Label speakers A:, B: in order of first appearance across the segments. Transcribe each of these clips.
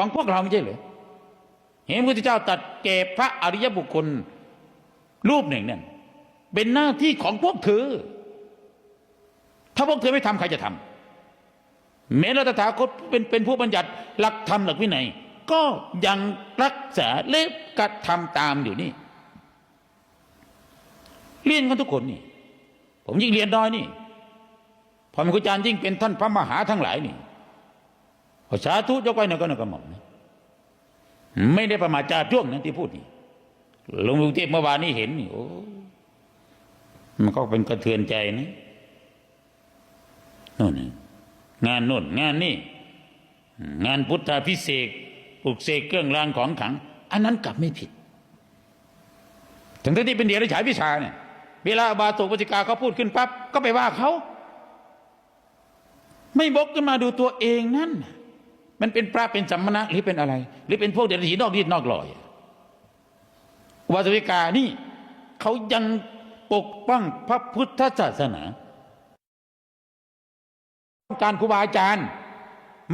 A: ของพวกเราไม่ใช่เหรือเห็นพระพุทธเจ้าตัดแก่พระอริยบุคคลรูปหนึ่งนั่นเป็นหน้าที่ของพวกเธอ ถ้าพวกเธอไม่ทำใครจะทำแม้เราตถาคตเป็นเป็นผู้บัญญัติหลักธรรมหลักวินัย ก็ยังรักษาและกระทำตามอยู่นี่ เรียนกันทุกคนนี่ ผมยิ่งเรียนน้อยนี่พอมีครูอาจารย์ยิ่งเป็นท่านพระมหาทั้งหลายนี่ สาธุยกไว้หนอยก็หนอยกระหม่อมไม่ได้ประมาทจาจ้วงนะที่พูดนี่หลวงปู่เทพเมื่อวานนี้เห็นนี่โอ้มันก็เป็นกระเทือนใจนะโน่นนะงานโน่นงานนี่งานพุทธาพิเศษปลุกเสกเครื่องรางของขัง อันนั้นกลับไม่ผิดถึงที่เป็นเดียร์ฉายวิชาเนี่ยเวลาบาตุปฏิกาเขาพูดขึ้นปั๊บก็ไปว่าเขา ไม่บกขึ้นมาดูตัวเองนั่นนะ มันเป็นพระเป็นสัมมณะหรือเป็นอะไร หรือเป็นพวกเดรัจฉีนอกรีดนอกลอยอุบาสวิกานี่เขายังปกป้องพระพุทธศาสนาการครูบาอาจารย์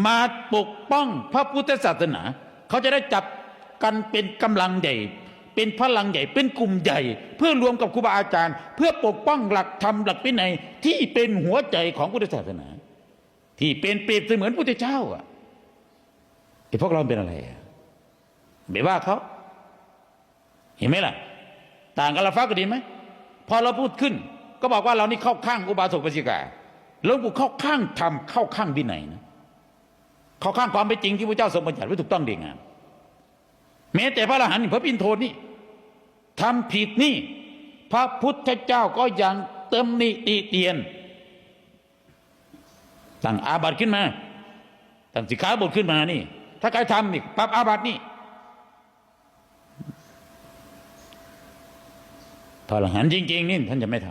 A: มาปกป้องพระพุทธศาสนา เขาจะได้จับกันเป็นกำลังใหญ่ เป็นพลังใหญ่เป็นกลุ่มใหญ่ เพื่อรวมกับครูบาอาจารย์ เพื่อปกป้องหลักธรรมหลักวินัยที่เป็นหัวใจของพุทธศาสนา ที่เป็นเปรียบเสมือนพุทธเจ้าอะ ไอ้พวกเราเป็นอะไรอะไม่ว่าเขาเห็นไหมล่ะ ต่างกันละฟ้าก็ดีไหมพอเราพูดขึ้น ก็บอกว่าเรานี่เข้าข้างอุบาสกปฏิกาหลวงปู่เข้าข้างธรรมเข้าข้างวินัยนะเข้าข้างความเป็นจริงที่พระเจ้าทรงบัญญัติไว้ถูกต้องดีงามแม้แต่พระอรหันต์พระปิณโทนี่ทำผิดนี่ พระพุทธเจ้าก็ยังเติมนิติเตียนตั้งอาบัติขึ้นมาตั้งสิกขาบทขึ้นมานี่ ถ้าใครทำนี่ปรับอาบัตินี่พระอรหันต์จริง ๆ นี่ท่านจะไม่ท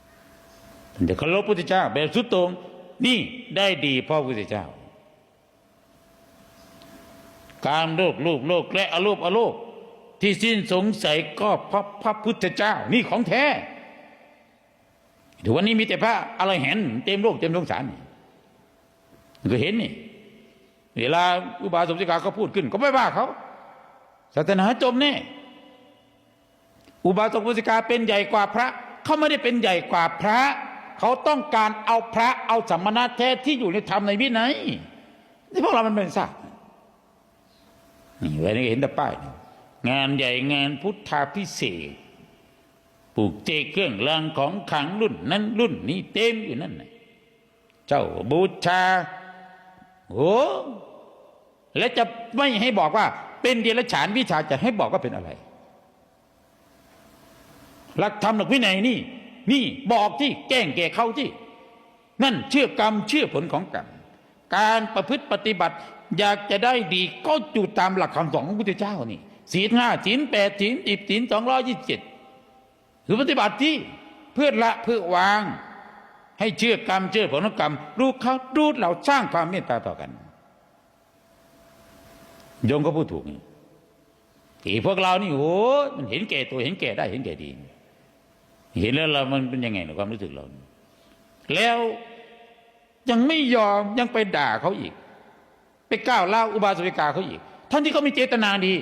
A: ำท่านจะเคารพพระพุทธเจ้า แบบสุดโตรง นี่ได้ดีเพราะพระพุทธเจ้า การโลกโลกโลกและอโลภอโลภที่สิ้นสงสัยก็เพราะพระพุทธเจ้า นี่ของแท้ถึงวันนี้มีแต่พระอะไรเห็นเต็มโลกเต็มสงสารก็เห็นนี่ เวลาอุบาสกสิกาเขาพูดขึ้น ก็ไม่ว่าเขาศาสนาจมแน่อุบาสกอุบาสิกาเป็นใหญ่กว่าพระ เขาไม่ได้เป็นใหญ่กว่าพระ เขาต้องการเอาพระเอาสัมมณะแท้ที่อยู่ในธรรมในวินัยนี่พวกเรามันเป็นทราบนี่ไว้นี่เห็นแต่ป้ายงานใหญ่งานพุทธาพิเศษปลูกเจเครื่องรางของขังรุ่นนั้นรุ่นนี้เต็มอยู่นั่นเจ้าบูชา โอ้และจะไม่ให้บอกว่า เป็นเดรัจฉานวิชาจะให้บอกว่าเป็นอะไร หลักธรรมหลักวินัยนี่ นี่บอกที่แกล้งแก่เขาที่ นั่นเชื่อกรรมเชื่อผลของกรรมการประพฤติปฏิบัติ อยากจะได้ดีก็จูตามหลักคำสอนของพระพุทธเจ้านี่ศีลห้าศีลแปดศีลสิบศีลสองร้อยยี่สิบเจ็ดคือปฏิบัติที่เพื่อละเพื่อวาง ให้เชื่อกรรมเชื่อผลกรรม รู้เขาดูเราสร้างความเมตตาต่อกันโยมก็พูดถูกนี่ที่พวกเรานี่โอ้มันเห็นแก่ตัวเห็นแก่ได้เห็นแก่ดี เห็นแล้วเรามันเป็นยังไงในความรู้สึกเรา แล้วยังไม่ยอมยังไปด่าเขาอีก ไปก้าวเล่าอุบาสิกาเขาอีกท่านที่เขามีเจตนาดี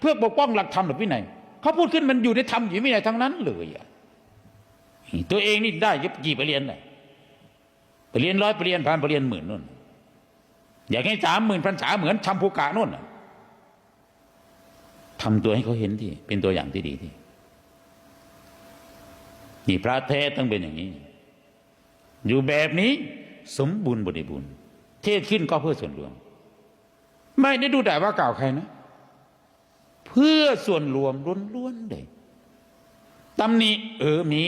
A: เพื่อปกป้องหลักธรรมหลักวินัยเขาพูดขึ้นมันอยู่ในธรรมอยู่ในวินัยทั้งนั้นเลยอะตัวเองนี่ได้ยกี่ไปเรียนน่ะ ไปเรียนร้อยไปเรียนพันไปเรียนหมื่นนู่น อยากให้สามหมื่นพันษาเหมือนชำภูกานู่นทำตัวให้เขาเห็นที่ เป็นตัวอย่างที่ดีที่นี่พระแท้ต้องเป็นอย่างนี้ อยู่แบบนี้สมบูรณ์บริบูรณ์ เทศขึ้นก็เพื่อส่วนรวม ไม่ได้ดูแต่ว่ากล่าวใครนะ เพื่อส่วนรวมล้วนๆเลยตำหนิเออมี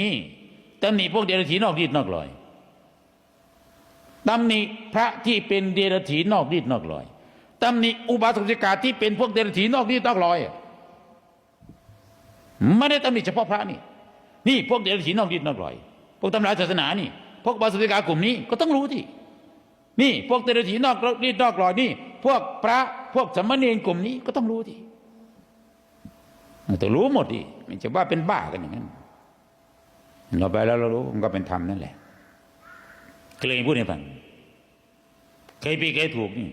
A: ตำหนิพวกเดรัจฉีนอกรีดนอกลอย ตำหนิพระที่เป็นเดรัจฉีนอกรีดนอกลอยตำหนิอุบาสกศิกาที่เป็นพวกเดรัจฉีนอกรีดนอกลอยไม่ได้ตำหนิเฉพาะพระนี่ นี่พวกเดรัจฉีนอกรีดนอกลอย พวกตำราศาสนานี่ พวกอุบาสกศิกากลุ่มนี้ก็ต้องรู้ที่นี่พวกเดรัจฉีนอกรีดนอกลอยนี่ พวกพระพวกสมเณรกลุ่มนี้ก็ต้องรู้ที่ต้องรู้หมดดิไม่ใช่ว่าเป็นบ้ากันอย่างนั้นเราไปแล้วเรารู้มันก็เป็นธรรมนั่นแหละ เคยพูดให้ฟังเคยปีเคยถูกนี่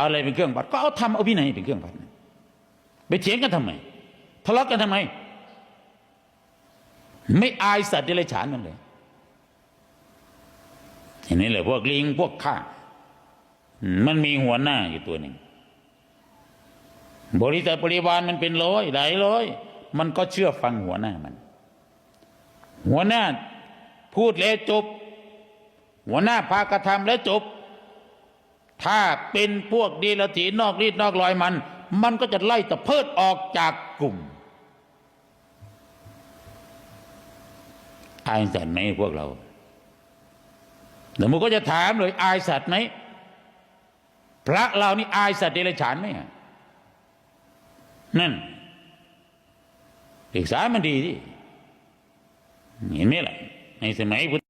A: อะไรเป็นเครื่องวัดก็เอาทำเอาวินัยเป็นเครื่องวัดไปเถียงกันทำไมทะเลาะกันทำไม ไม่อายสัตว์เดรัจฉานมันเลยทีนี้เลยพวกลิงพวกข้ามมันมีหัวหน้าอยู่ตัวหนึ่งบริษัทบริวารมันเป็นร้อยหลายร้อย มันก็เชื่อฟังหัวหน้ามัน หัวหน้าพูดแล้วจบ หัวหน้าพากระทำแล้วจบ ถ้าเป็นพวกดีละถีนอกรีดนอกรอยมัน มันก็จะไล่ตะเพิดออกจากกลุ่มอายสัตว์ไหมพวกเราแล้วมันก็จะถามเลยอายสัตว์ไหมพระเรานี่อายสัตว์เดรัจฉานไหมนั่นศึกษามันดีที่เห็นไหมล่ะในสมัยพุทธ